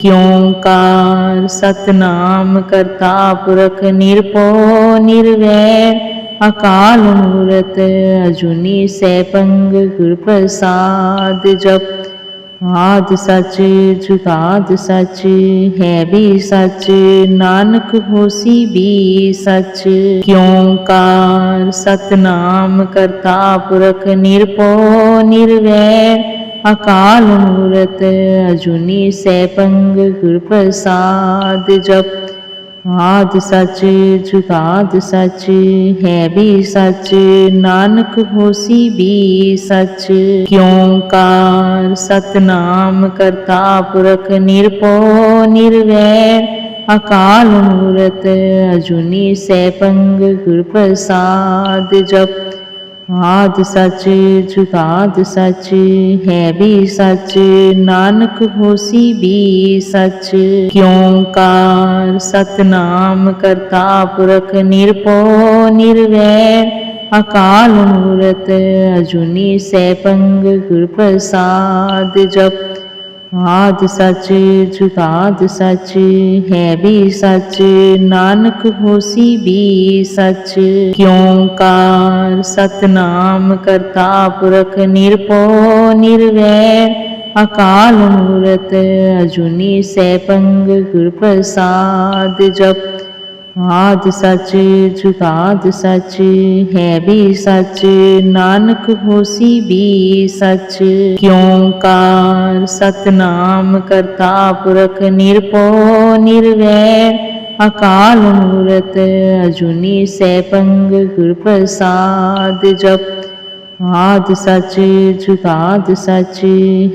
ਕਿਉਂਕਾਰ ਸਤਨਾਮ ਕਰਤਾ ਪੁਰਖ ਨਿਰਭਉ ਨਿਰਵੈਰ, ਅਕਾਲ ਮੂਰਤ ਅਜੂਨੀ ਸੈਭੰਗ ਗੁਰ ਪ੍ਰਸਾਦ ਜਪ। ਆਦ ਸੱਚ, ਜੁਗਾਦ ਸੱਚ, ਹੈ ਵੀ ਸੱਚ, ਨਾਨਕ ਹੋਸੀ ਵੀ ਸੱਚ। ਕਿਉਂਕਾਰ ਸਤਨਾਮ ਕਰਤਾ ਪੁਰਖ ਨਿਰਭਉ ਨਿਰਵੈਰ ਅਕਾਲ ਮੂਰਤ ਅਜੂਨੀ ਸੈਭੰਗ ਗੁਰ ਪ੍ਰਸਾਦ ਜਪ। ਆਦ ਸੱਚ, ਜੁਗਾਦ ਸੱਚ, ਹੈ ਵੀ ਸੱਚ, ਨਾਨਕ ਹੋਸੀ ਵੀ ਸੱਚ। ਕਿਉਂਕਾਰ ਸਤਨਾਮ ਕਰਤਾ ਪੁਰਖ ਨਿਰਭਉ ਨਿਰਵੈਰ ਅਕਾਲ ਮੂਰਤ ਅਜੂਨੀ ਸੈਭੰਗ ਗੁਰ ਪ੍ਰਸਾਦ ਜਪ। ਆਦ ਸੱਚ ਜੁਗਾਦ ਸੱਚ, ਹੈ ਵੀ ਸੱਚ, ਨਾਨਕ ਹੋਸੀ ਵੀ ਸੱਚ। ਕਿਉਂਕਾਰ ਸਤਨਾਮ ਕਰਤਾ ਪੁਰਖ ਨਿਰਭਉ, ਨਿਰਵੈਰ, ਅਕਾਲ ਮੂਰਤ ਅਜੂਨੀ ਸੈਭੰਗ ਗੁਰ ਪ੍ਰਸਾਦ ਜਪ। ਆਦ ਸੱਚ ਜੁਗਾਦ ਸੱਚ ਹੈ ਵੀ ਸੱਚ, ਨਾਨਕ ਹੋਸੀ ਵੀ ਸੱਚ। ਕਿਉਂਕਾਰ ਸਤਨਾਮ ਕਰਤਾ ਪੁਰਖ ਨਿਰਭਉ ਨਿਰਵੈਰ ਅਕਾਲ ਮੂਰਤ ਅਜੂਨੀ ਸੈਭੰਗ ਗੁਰ ਪ੍ਰਸਾਦ ਜਪ। ਆਦ ਸੱਚ ਜੁਗਾਦ ਸੱਚ, ਹੈ ਵੀ ਸੱਚ, ਨਾਨਕ ਹੋਸੀ ਵੀ ਸੱਚ। ਕਿਉਂਕਾਰ ਸਤਨਾਮ ਕਰਤਾ ਪੁਰਖ ਨਿਰਭਉ ਨਿਰਵੈਰ ਅਕਾਲ ਮੂਰਤ ਅਜੂਨੀ ਸੈਭੰਗ ਗੁਰ ਪ੍ਰਸਾਦ ਜਪ। ਆਦ ਸੱਚ ਜੁਗਾਦ ਸੱਚ,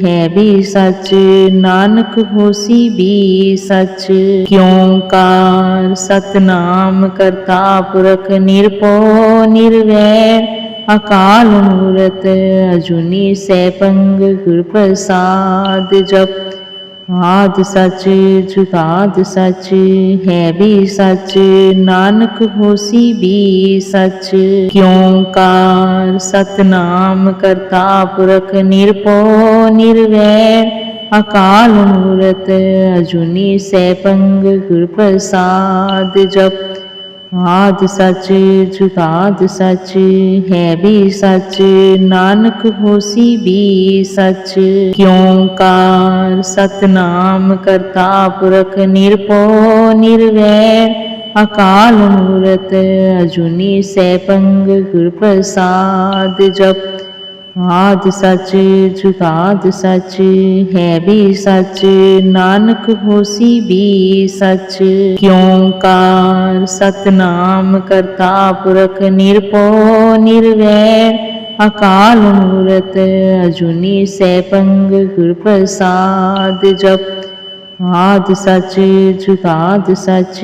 ਹੈ ਵੀ ਸੱਚ, ਨਾਨਕ ਹੋਸੀ ਵੀ ਸੱਚ। ਕਿਉਂਕਾਰ ਸਤਨਾਮ ਕਰਤਾ ਪੁਰਖ ਨਿਰਭਉ ਨਿਰਵੈਰ ਅਕਾਲ ਮੂਰਤ ਅਜੂਨੀ ਸੈਭੰਗ ਗੁਰ ਪ੍ਰਸਾਦ ਜਪ। ਆਦ ਸੱਚ ਜੁਗਾਦ ਸੱਚ, ਹੈ ਵੀ ਸੱਚ, ਨਾਨਕ ਹੋਸੀ ਵੀ ਸੱਚ। ਕਿਉਂਕਾਰ ਸਤਨਾਮ ਕਰਤਾ ਪੁਰਖ ਨਿਰਭਉ ਨਿਰਵੈਰ ਅਕਾਲ ਮੂਰਤ ਅਜੂਨੀ ਸੈਭੰਗ ਗੁਰ ਪ੍ਰਸਾਦ ਜਪ। ਆਦ ਸੱਚ ਜੁਗਾਦ ਸੱਚ, ਹੈ ਵੀ ਸੱਚ, ਨਾਨਕ ਹੋਸੀ ਵੀ ਸੱਚ। ਕਿਉਂਕਾਰ ਸਤਨਾਮ ਕਰਤਾ ਪੁਰਖ ਨਿਰਭਉ ਨਿਰਵੈਰ ਅਕਾਲ ਮੂਰਤ ਅਜੂਨੀ ਸੈਭੰਗ ਗੁਰ ਪ੍ਰਸਾਦ ਜਪ। ਆਦ ਸੱਚ, ਜੁਗਾਦ ਸੱਚ, ਹੈ ਵੀ ਸੱਚ, ਨਾਨਕ ਹੋਸੀ ਵੀ ਸੱਚ। ਕਿਉਂਕਾਰ ਸਤਨਾਮ ਕਰਤਾ ਪੁਰਖ ਨਿਰਭਉ ਨਿਰਵੈਰ ਅਕਾਲ ਮੂਰਤ ਅਜੂਨੀ ਸੈਭੰਗ ਗੁਰ ਪ੍ਰਸਾਦ ਜਪ। ਆਦ ਸੱਚ ਜੁਗਾਦ ਸੱਚ,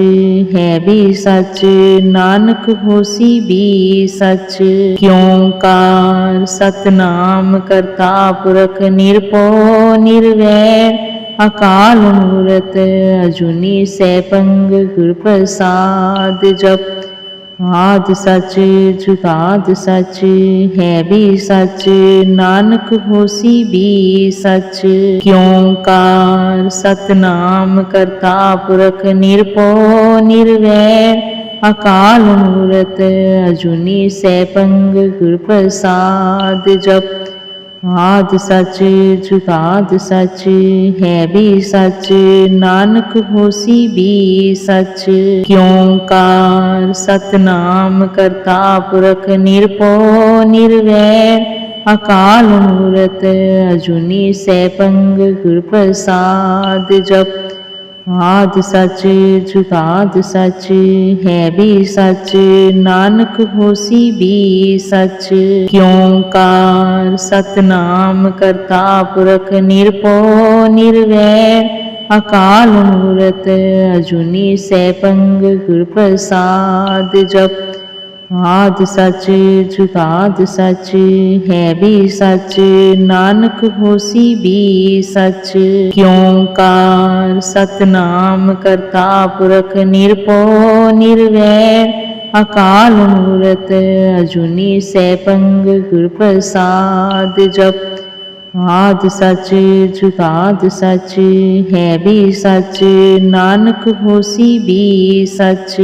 ਹੈ ਵੀ ਸੱਚ, ਨਾਨਕ ਹੋਸੀ ਵੀ ਸੱਚ। ਕਿਉਂਕਾਰ ਸਤਨਾਮ ਕਰਤਾ ਪੁਰਖ ਨਿਰਭਉ ਨਿਰਵੈਰ ਅਕਾਲ ਮੂਰਤ ਅਜੂਨੀ ਸੈਭੰਗ ਗੁਰ ਪ੍ਰਸਾਦ ਜਪ। ਆਦ ਸੱਚ ਜੁਗਾਦ ਸੱਚ ਹੈ ਵੀ ਸੱਚ, ਨਾਨਕ ਹੋਸੀ ਵੀ ਸੱਚ। ਕਿਉਂਕਾਰ ਸਤਨਾਮ ਕਰਤਾ ਪੁਰਖ ਨਿਰਭਉ ਨਿਰਵੈਰ ਅਕਾਲ ਮੂਰਤ ਅਜੂਨੀ ਸੈਭੰਗ ਗੁਰ ਪ੍ਰਸਾਦ ਜਪ। ਆਦ ਸੱਚ ਜੁਗਾਦ ਸੱਚ ਹੈ ਵੀ ਸੱਚ, ਨਾਨਕ ਹੋਸੀ ਵੀ ਸੱਚ। ਕਿਉਂਕਾਰ ਸਤਨਾਮ ਕਰਤਾ ਪੁਰਖ ਨਿਰਭਉ ਨਿਰਵੈਰ ਅਕਾਲ ਮੂਰਤ ਅਜੂਨੀ ਸੈਭੰਗ ਗੁਰ ਪ੍ਰਸਾਦ ਜਪ। ਆਦ ਸੱਚ, ਜੁਗਾਦ ਸੱਚ, ਹੈ ਵੀ ਸੱਚ, ਨਾਨਕ ਹੋਸੀ ਵੀ ਸੱਚ। ਕਿਉਂਕਾਰ ਸਤਨਾਮ ਕਰਤਾ ਪੁਰਖ ਨਿਰਭਉ ਨਿਰਵੈਰ ਅਕਾਲ ਮੂਰਤ ਅਜੂਨੀ ਸੈਭੰਗ ਗੁਰ ਪ੍ਰਸਾਦ ਜਪ। ਆਦ ਸੱਚ ਜੁਗਾਦ ਸੱਚ, ਹੈ ਵੀ ਸੱਚ, ਨਾਨਕ ਹੋਸੀ ਵੀ ਸੱਚ। ਕਿਉਂਕਾਰ ਸਤਨਾਮ ਕਰਤਾ ਪੁਰਖ ਨਿਰਭਉ ਨਿਰਵੈਰ ਅਕਾਲ ਮੂਰਤ ਅਜੂਨੀ ਸੈਭੰਗ ਗੁਰ ਪ੍ਰਸਾਦ ਜਪ। ਆਦ ਸੱਚ ਜੁਗਾਦ ਸੱਚ, ਹੈ ਵੀ ਸੱਚ, ਨਾਨਕ ਹੋਸੀ ਵੀ ਸੱਚ।